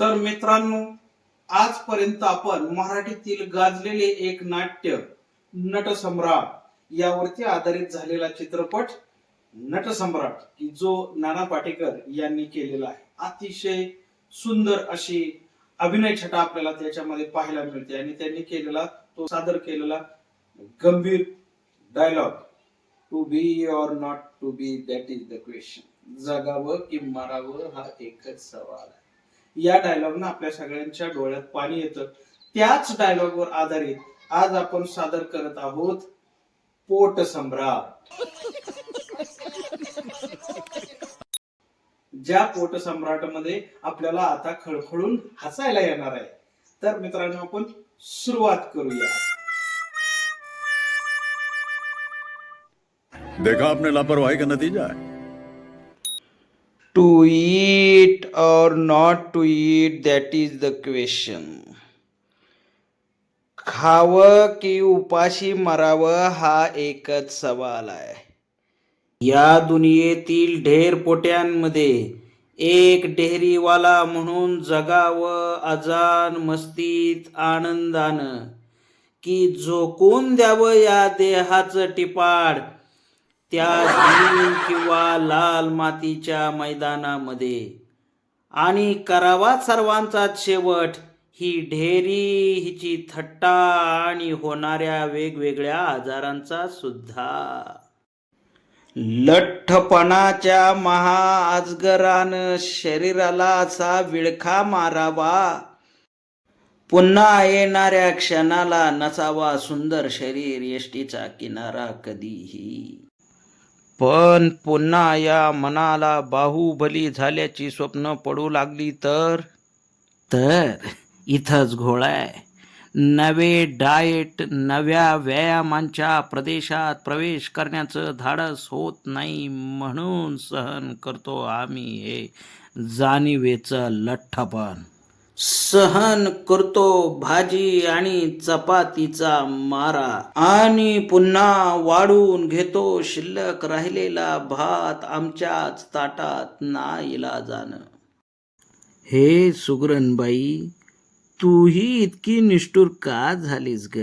तर मित्रांनो आजपर्यंत आपण मराठीतील गाजलेले एक नाट्य नटसम्राट यावरती आधारित झालेला चित्रपट नटसम्राट की जो नाना पाटेकर यांनी केलेला आहे. अतिशय सुंदर अशी अभिनय छटा आपल्याला त्याच्यामध्ये पाहायला मिळते आणि त्यांनी केलेला तो सादर केलेला गंभीर dialogue to be or not to be that is the question जगावं की मरावं हा एकच सवाल आहे. या डायलॉगनं आपल्या सगळ्यांच्या डोळ्यात पाणी येतं. त्याच डायलॉग वर आधारित आज आपण सादर करत आहोत पोट सम्राट. ज्या पोट सम्राटमध्ये आपल्याला आता खळखळून हसायला येणार आहे. तर मित्रांनो आपण सुरुवात करूया. देखा आपने लापरवाही का नतीजा है? To eat or not to eat that is the question. खावं की उपाशी मरावं हा एकच सवाल आहे. या दुनियेतील ढेर पोट्यांमध्ये एक ढेरीवाला म्हणून जगावं अजान मस्तीत आनंदानं. की झोकून द्यावं या देहाचं टिपाड त्या ग्रीन किंवा लाल मातीच्या मैदानामध्ये. आणि करावा सर्वांचा शेवट ही ढेरी हिची थट्टा आणि होणाऱ्या वेगवेगळ्या आजारांचा सुद्धा. लठ्ठपणाच्या महा अजगरानं शरीराला असा विळखा मारावा. पुन्हा येणाऱ्या क्षणाला नसावा सुंदर शरीर यष्टीचा किनारा कधीही. पण पुन्हा या मनाला बाहुबली झाल्याची स्वप्न पडू लागली तर? तर इथंच घोळ आहे. नवे डाएट नव्या व्यायामांच्या प्रदेशात प्रवेश करण्याचं धाडस होत नाही म्हणून सहन करतो आम्ही हे जाणीवेचं लठ्ठपण. सहन करतो भाजी आणि चपातीचा मारा. आणि पुन्हा वाढून घेतो शिल्लक राहिलेला भात आमच्याच ताटात नाईला जाणं. हे सुगरणबाई तूही इतकी निष्ठुर का झालीस ग?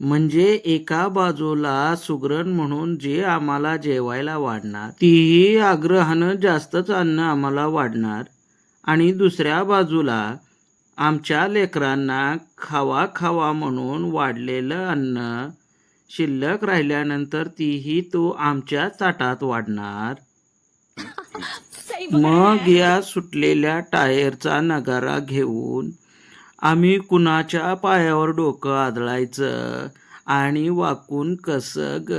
म्हणजे एका बाजूला सुगरण म्हणून जे आम्हाला जेवायला वाढणार तीही आग्रहानं जास्तच अन्न आम्हाला वाढणार. आणि दुसऱ्या बाजूला आमच्या लेकरांना खावा खावा म्हणून वाढलेलं अन्न शिल्लक राहिल्यानंतर तीही तो आमच्या ताटात वाढणार. मग या सुटलेल्या टायरचा नगारा घेऊन आम्ही कुणाच्या पायावर डोकं आदळायचं आणि वाकून कसं ग?